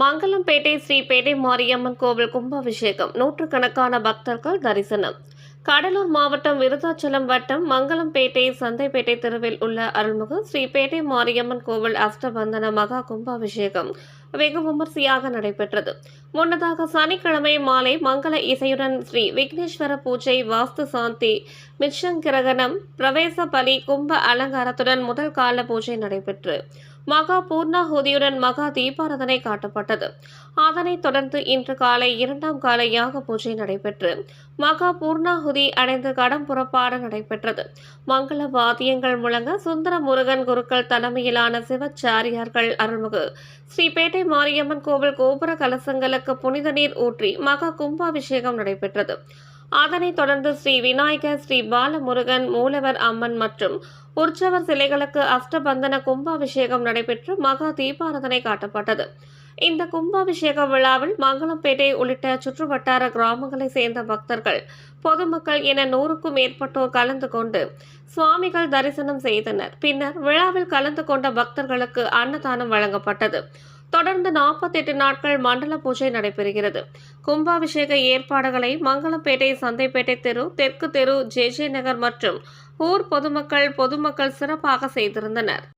மங்கலம்பேட்டை ஸ்ரீபேட்டை மாரியம்மன் கோவில் கும்பாபிஷேகம். நூற்றுக்கணக்கான பக்தர்கள் தரிசனம். கடலூர் மாவட்டம் விருதாச்சலம் வட்டம் மங்கலம்பேட்டை சந்தைப்பேட்டை தெருவில் உள்ள அருள்மிகு ஸ்ரீபேட்டை மாரியம்மன் கோவில் அஷ்டபந்தன மகா கும்பாபிஷேகம் வெகு விமர்சையாக நடைபெற்றது. முன்னதாக சனிக்கிழமை மாலை மங்கள இசையுடன் ஸ்ரீ விக்னேஸ்வர பூஜை வாஸ்து சாந்தி மிச்சங்கிரகணம் பிரவேச பலி கும்ப அலங்காரத்துடன் முதல் கால பூஜை நடைபெற்று மகா பூர்ணாகுதியுடன் மகா தீபாரதனை காட்டப்பட்டது. அதனைத் தொடர்ந்து இன்று காலை இரண்டாம் கால யாக பூஜை நடைபெற்று மகா பூர்ணாகுதி அடைந்து கடம் புறப்பாடு நடைபெற்றது. மங்கள வாத்தியங்கள் முழங்க சுந்தர முருகன் குருக்கள் தலைமையிலான சிவச்சாரியார்கள் அருள்மிகு. ஸ்ரீபேட்டை மாரியம்மன் கோவில் கோபுர கலசங்களுக்கு புனித நீர் ஊற்றி மகா கும்பாபிஷேகம் நடைபெற்றது. அதனைத் தொடர்ந்து ஸ்ரீ விநாயகர் ஸ்ரீ பாலமுருகன் மூலவர் அம்மன் மற்றும் உற்சவர் சிலைகளுக்கு அஷ்டபந்தன கும்பாபிஷேகம் நடைபெற்று மகா தீபாரதனை காட்டப்பட்டது. இந்த கும்பாபிஷேக விழாவில் மங்களம்பேட்டை உள்ளிட்ட சுற்றுவட்டார கிராமங்களைச் சேர்ந்த பக்தர்கள் பொதுமக்கள் என நூறுக்கும் மேற்பட்டோர் கலந்து கொண்டு சுவாமிகள் தரிசனம் செய்தனர். பின்னர் விழாவில் கலந்து கொண்ட பக்தர்களுக்கு அன்னதானம் வழங்கப்பட்டது. தொடர்ந்து நாற்பத்தெட்டு நாட்கள் மண்டல பூஜை நடைபெறுகிறது. கும்பாபிஷேக ஏற்பாடுகளை மங்களம்பேட்டை சந்தைப்பேட்டை தெரு தெற்கு தெரு ஜே ஜே நகர் மற்றும் ஊர் பொதுமக்கள் பொதுமக்கள் சிறப்பாக செய்திருந்தனர்.